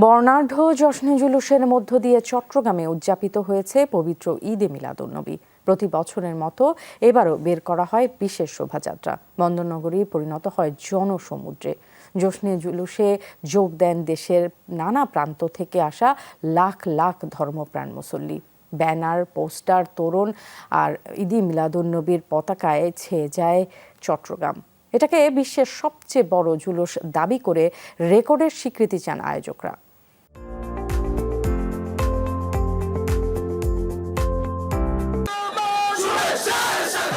বর্ণাঢ্য জশ্নে জুলুসের মধ্য দিয়ে চট্টগ্রামে উদযাপিত হয়েছে পবিত্র ঈদে মিলাদুন্নবী প্রতি বছরের মতো এবারও বের করা হয় বিশেষ শোভাযাত্রা। বন্দরনগরী পরিণত হয় জনসমুদ্রে। জশ্নে জুলুসে যোগ দেন দেশের নানা প্রান্ত থেকে আসা লাখ লাখ ধর্মপ্রাণ মুসল্লি। ব্যানার, পোস্টার, তোরণ আর ঈদি মিলাদুন্নবীর পতাকায় ছেয়ে যায় চট্টগ্রাম। এটাকে বিশ্বের সবচেয়ে বড় জুলুস দাবি করে রেকর্ডের স্বীকৃতি চান আয়োজকরা।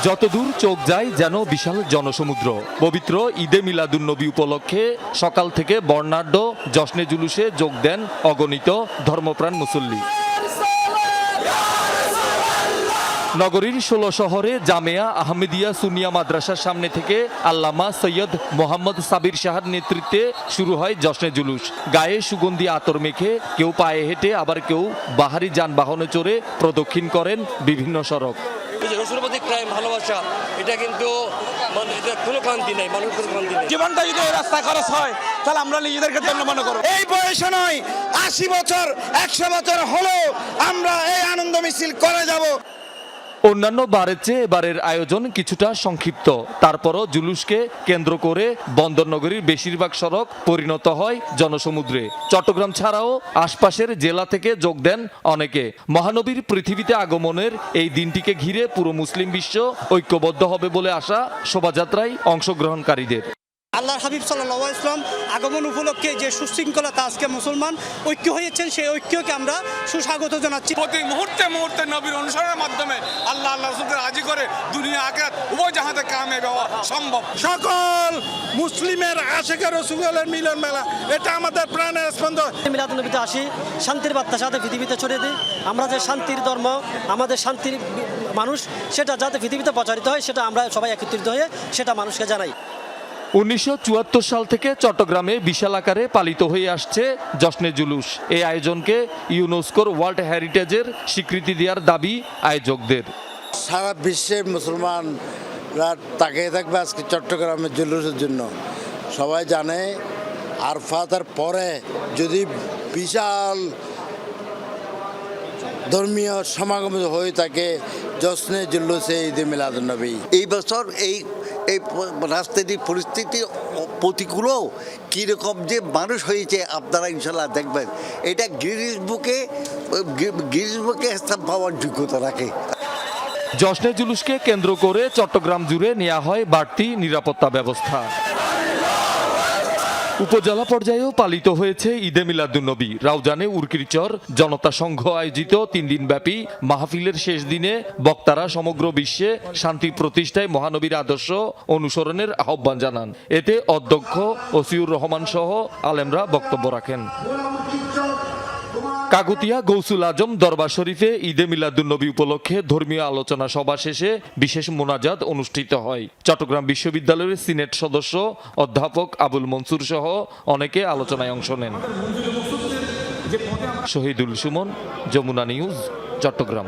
যতদূর চোখ যায় যেন বিশাল জনসমুদ্র। পবিত্র ঈদে মিলাদুন্নবী উপলক্ষে সকাল থেকে বর্ণাঢ্য জশ্নে জুলুসে যোগ দেন অগণিত ধর্মপ্রাণ মুসল্লি। নগরীর ষোলো শহরে জামেয়া আহমেদিয়া সুনিয়া মাদ্রাসার সামনে থেকে আল্লামা সৈয়দ মোহাম্মদ সাবির শাহর নেতৃত্বে শুরু হয় জশ্নে জুলুস। গায়ে সুগন্ধি আতর মেখে কেউ পায়ে হেঁটে আবার কেউ বাহারি যানবাহনে চড়ে প্রদক্ষিণ করেন বিভিন্ন সড়ক। এই যে রসুলের প্রতি ক্রাইম ভালোবাসা এটা কিন্তু মানে এটা কোনো ক্লান্তি নেই মানুষের কোনো ক্লান্তি নেই। জীবনটা যদি রাস্তা রাস্তায় খরচ হয় তাহলে আমরা নিজেদেরকে ধন্য মনে করো এই বয়সে নয় আশি বছর একশো বছর হলেও আমরা এই আনন্দ মিছিল করে যাব। অন্যান্য বারের চেয়ে এবারের আয়োজন কিছুটা সংক্ষিপ্ত। তারপরও জুলুসকে কেন্দ্র করে বন্দরনগরীর বেশিরভাগ সড়ক পরিণত হয় জনসমুদ্রে। চট্টগ্রাম ছাড়াও আশপাশের জেলা থেকে যোগ দেন অনেকে। মহানবীর পৃথিবীতে আগমনের এই দিনটিকে ঘিরে পুরো মুসলিম বিশ্ব ঐক্যবদ্ধ হবে বলে আশা শোভাযাত্রায় অংশগ্রহণকারীদের। আল্লাহর হাবিব সাল্লাহ ইসলাম আগমন উপলক্ষে যে সুশৃঙ্খলতা আজকে মুসলমান ঐক্য হয়েছেন সেই ঐক্যকে আমরা সুস্বাগত জানাচ্ছি। প্রতি মুহূর্তে মুহূর্তে নবীর অনুসরণের মাধ্যমে আল্লাহ আল্লাহ রসুলকে রাজি করে দুনিয়া আখেরাত উভয় জাহাতে কামে যাওয়া সম্ভব। সকল মুসলিমের আশেখা রসুলের মিলন মেলা এটা আমাদের প্রাণের স্পন্দন। মিলাদুলনবীতে আসি শান্তির বার্তা সাথে পৃথিবীতে ছড়িয়ে দিই। আমরা যে শান্তির ধর্ম আমাদের শান্তির মানুষ সেটা যাতে পৃথিবীতে প্রচারিত হয় সেটা আমরা সবাই একত্রিত হয়ে সেটা মানুষকে জানাই। উনিশশো চুয়াত্তর সাল থেকে চট্টগ্রামে বিশাল আকারে পালিত হয়ে আসছে জশ্নে জুলুস। এই আয়োজনকে ইউনেস্কোর ওয়ার্ল্ড হেরিটেজের স্বীকৃতি দেওয়ার দাবি আয়োজকদের। সারা বিশ্বে মুসলমানরা তাকিয়ে থাকবে আজকে চট্টগ্রামের জুলুসের জন্য। সবাই জানে আরফাতের পরে যদি বিশাল ধর্মীয় সমাগম হয়ে থাকে জশ্নে জুল্লুসে ঈদে মিলাদুন্নবী এই বছর এই এই রাজনৈতিক পরিস্থিতি প্রতিকূলও কীরকম যে মানুষ হয়েছে আপনারা ইনশাল্লাহ দেখবেন। এটা গিরিশ বুকে গিরিশ বুকে স্থান পাওয়ার যোগ্যতা রাখে। জশ্নে জুলুসকে কেন্দ্র করে চট্টগ্রাম জুড়ে নেওয়া হয় বাড়তি নিরাপত্তা ব্যবস্থা। উপজেলা পর্যায়েও পালিত হয়েছে ঈদে মিলাদুন্নবী। রাউজানে উর্কিরচর জনতা সংঘ আয়োজিত তিন দিনব্যাপী মাহফিলের শেষ দিনে বক্তারা সমগ্র বিশ্বে শান্তি প্রতিষ্ঠায় মহানবীর আদর্শ অনুসরণের আহ্বান জানান। এতে অধ্যক্ষ ওসিউর রহমান সহ আলেমরা বক্তব্য রাখেন। কাকুতিয়া গৌসুল আজম দরবার শরীফে ঈদে মিলাদুন্নবী উপলক্ষে ধর্মীয় আলোচনা সভা শেষে বিশেষ মোনাজাত অনুষ্ঠিত হয়। চট্টগ্রাম বিশ্ববিদ্যালয়ের সিনেট সদস্য অধ্যাপক আবুল মনসুর সহ অনেকে আলোচনায় অংশ নেন। শহীদুল সুমন, যমুনা নিউজ, চট্টগ্রাম।